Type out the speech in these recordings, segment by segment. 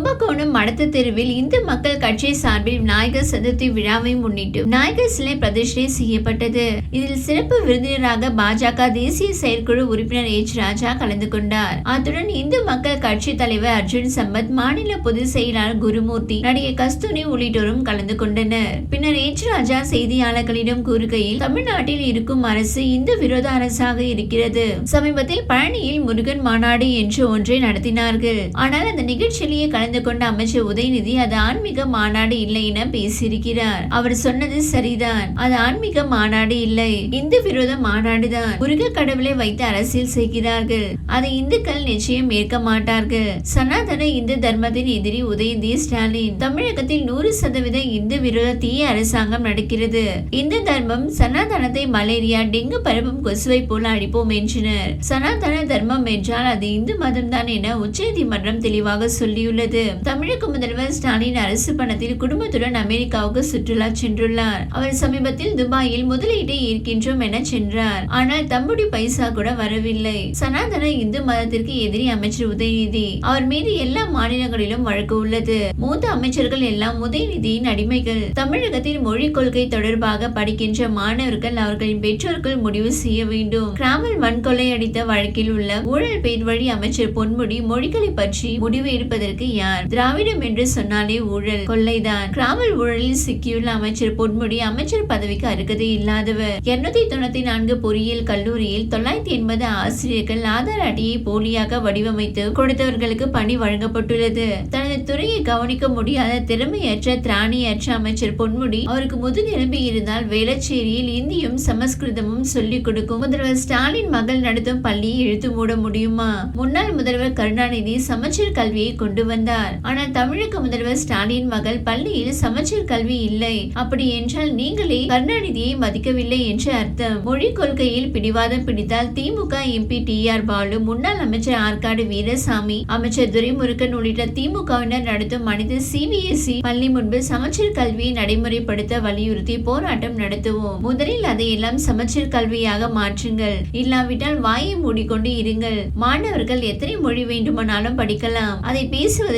கும்பகோணம் மடத்து தெருவில் இந்து மக்கள் கட்சி சார்பில் விநாயகர் சதுர்த்தி விழாவை முன்னிட்டு விநாயகர் சிலை பிரதிஷ்டை செய்யப்பட்டது. இதில் சிறப்பு விருந்தினராக பாஜக தேசிய செயற்குழு உறுப்பினர் எச். ராஜா கலந்து கொண்டார். அத்துடன் இந்து மக்கள் கட்சி தலைவர் அர்ஜுன் சம்பத் மாநில பொதுச் செயலாளர் குருமூர்த்தி நடிகை கஸ்தூரி உள்ளிட்டோரும் கலந்து கொண்டனர். பின்னர் எச். ராஜா செய்தியாளர்களிடம் கூறுகையில் தமிழ்நாட்டில் இருக்கும் அரசு இந்து விரோத அரசாக இருக்கிறது. சமீபத்தில் பழனியில் முருகன் மாநாடு என்று ஒன்றை நடத்தினார்கள். ஆனால் அந்த நிகழ்ச்சியிலேயே கலந்து கொண்ட அமைச்சர் உதயநிதி அது ஆன்மீக மாநாடு இல்லை என பேசியிருக்கிறார். அவர் சொன்னது சரிதான். அது ஆன்மீக மாநாடு இல்லை. இந்து விரோத மாநாடுதான். முருக கடவுளை வைத்து அரசியல் செய்கிறார்கள். அதை இந்துக்கள் நிச்சயம் ஏற்க மாட்டார்கள். சனாதன இந்து தர்மத்தின் எதிரி உதயநிதி ஸ்டாலின். தமிழகத்தில் நூறு சதவீத இந்து விரோத தீய அரசாங்கம் நடக்கிறது. இந்து தர்மம் சனாதனத்தை மலேரியா டெங்கு பரவும் கொசுவை போல அழிப்போம் என்றனர். சனாதன தர்மம் என்றால் அது இந்து மதம் தான் என உச்சநீதிமன்றம் தெளிவாக சொல்லியுள்ளது. தமிழக முதல்வர் ஸ்டாலின் அரசு பணத்தில் குடும்பத்துடன் அமெரிக்காவுக்கு சுற்றுலா சென்றுள்ளார். அவர் சமீபத்தில் துபாயில் முதலீட்டை ஈர்க்கின்றோம் என சென்றார். ஆனால் தம்முடைய பைசா கூட வரவில்லை. சனாதன இந்து மதத்திற்கு எதிரி அமைச்சர் உதயநிதி. அவர் மீது எல்லா மாநிலங்களிலும் வழக்கு உள்ளது. மூத்த அமைச்சர்கள் எல்லாம் உதயநிதியின் அடிமைகள். தமிழகத்தில் மொழி கொள்கை தொடர்பாக படிக்கின்ற மாணவர்கள் அவர்களின் பெற்றோர்கள் முடிவு செய்ய வேண்டும். கிராமல் வன்கொலை அடித்த வழக்கில் உள்ள ஊழல் பேர் வழி அமைச்சர் பொன்முடி மொழிகளை பற்றி முடிவு எடுப்பதற்கு யார்? திராவிடம் என்று சொன்னாலே ஊழல். கொள்ளைதான். கிராமல் ஊழலில் சிக்கியுள்ள அமைச்சர் பொன்முடி அமைச்சர் பதவிக்கு அருகதை இல்லாதவர். இருநூத்தி தொண்ணூத்தி நான்கு பொறியியல் கல்லூரியில் தொள்ளாயிரத்தி எண்பது ஆசிரியர்கள் ஆதார் அட்டையை போலியாக வடிவமைத்து கொடுத்தவர்களுக்கு பணி வழங்கப்பட்டுள்ளது. தனது துறையை கவனிக்க முடியாத திறமையற்ற திராணியற்ற அமைச்சர் பொன்முடி அவருக்கு முதுகெலும்பி இருந்தால் வேளச்சேரியில் இந்தியும் சமஸ்கிருதமும் சொல்லிக் கொடுக்கும். முதல்வர் ஸ்டாலின் மகள் நடத்தும் பள்ளியை இழுத்து மூட முடியுமா? முன்னாள் முதல்வர் கருணாநிதி சமச்சீர் கல்வியை கொண்டு வந்தார். ஆனால் தமிழக முதல்வர் ஸ்டாலின் மகள் பள்ளியில் சமச்சீர் கல்வி இல்லை. அப்படி என்றால் நீங்களே கருணாநிதியை மதிக்கவில்லை என்று அர்த்தம். மொழி கொள்கையில் பிடிவாதம் பிடித்தால் DMK MP T R Baalu முன்னாள் அமைச்சர் ஆற்காடு வீரசாமி அமைச்சர் துரைமுருகன் உள்ளிட்ட திமுகவினர் நடத்தும் மனித சிபிஎஸ்இ பள்ளி முன்பு சமச்சீர் கல்வியை நடைமுறைப்படுத்த வலியுறுத்தி போராட்டம் நடத்துவோம். முதலில் அதையெல்லாம் சமச்சீர் கல்வியாக மாற்றுங்கள். இல்லாவிட்டால் வாயை மூடிக்கொண்டு இருங்கள். மாணவர்கள் எத்தனை மொழி வேண்டுமானாலும் படிக்கலாம். அதை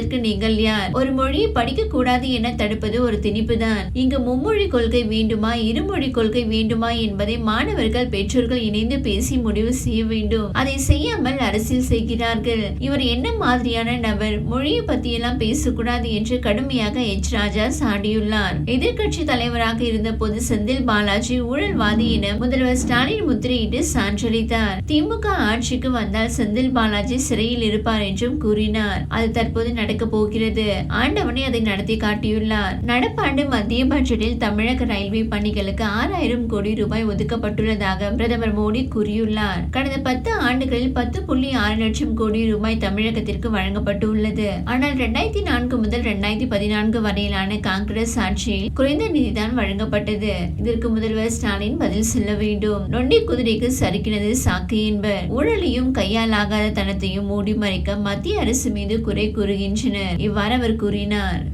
பேசுவதற்கு நீங்கள் யார்? ஒரு மொழியை படிக்க கூடாது என தடுப்பது ஒரு திணிப்பு தான் இங்கு மும்மொழி கொள்கை வேண்டுமா? இருமொழி கொள்கை வேண்டுமா? என்பதை மாணவர்கள் பெற்றோர்கள் இணைந்து பேசி முடிவு செய்ய வேண்டும். அதை செய்யாமல் அரசியல் செய்கிறார்கள். இவர் என்ன மாதிரியான நபர்? மொழியை பத்தியெல்லாம் பேசக்கூடாது என்று கடுமையாக எச். ராஜா சாடியுள்ளார் எதிர்கட்சி தலைவராக இருந்த போது செந்தில் பாலாஜி ஊழல்வாதி என முதல்வர் ஸ்டாலின் முத்திரையிட்டு சான்றளித்தார். திமுக ஆட்சிக்கு வந்தால் செந்தில் பாலாஜி சிறையில் இருப்பார் என்றும் கூறினார். அது தற்போது நட நடக்க போகிறது. ஆண்டவனே அதை நடத்தி காட்டியுள்ளார். நடப்பாண்டு மத்திய பட்ஜெட்டில் தமிழக ரயில்வே பணிகளுக்கு ஆறாயிரம் கோடி ரூபாய் ஒதுக்கப்பட்டுள்ளதாக பிரதமர் மோடி கூறியுள்ளார். கடந்த பத்து ஆண்டுகளில் பத்து புள்ளி ஆறு லட்சம் கோடி ரூபாய் தமிழகத்திற்கு வழங்கப்பட்டுள்ளது. ஆனால் இரண்டாயிரத்தி நான்கு முதல் இரண்டாயிரத்தி பதினான்கு வரையிலான காங்கிரஸ் ஆட்சியில் குறைந்த நிதிதான் வழங்கப்பட்டது. இதற்கு முதல்வர் ஸ்டாலின் பதில் சொல்ல வேண்டும். நொண்டி குதிரைக்கு சறுக்கினது சாக்கு என்பர். ஊழலையும் கையாலாகாத தனத்தையும் மூடி மறைக்க மத்திய அரசு மீது குறை கூறுகின்ற இவ்வாறு அவர் கூறினார்.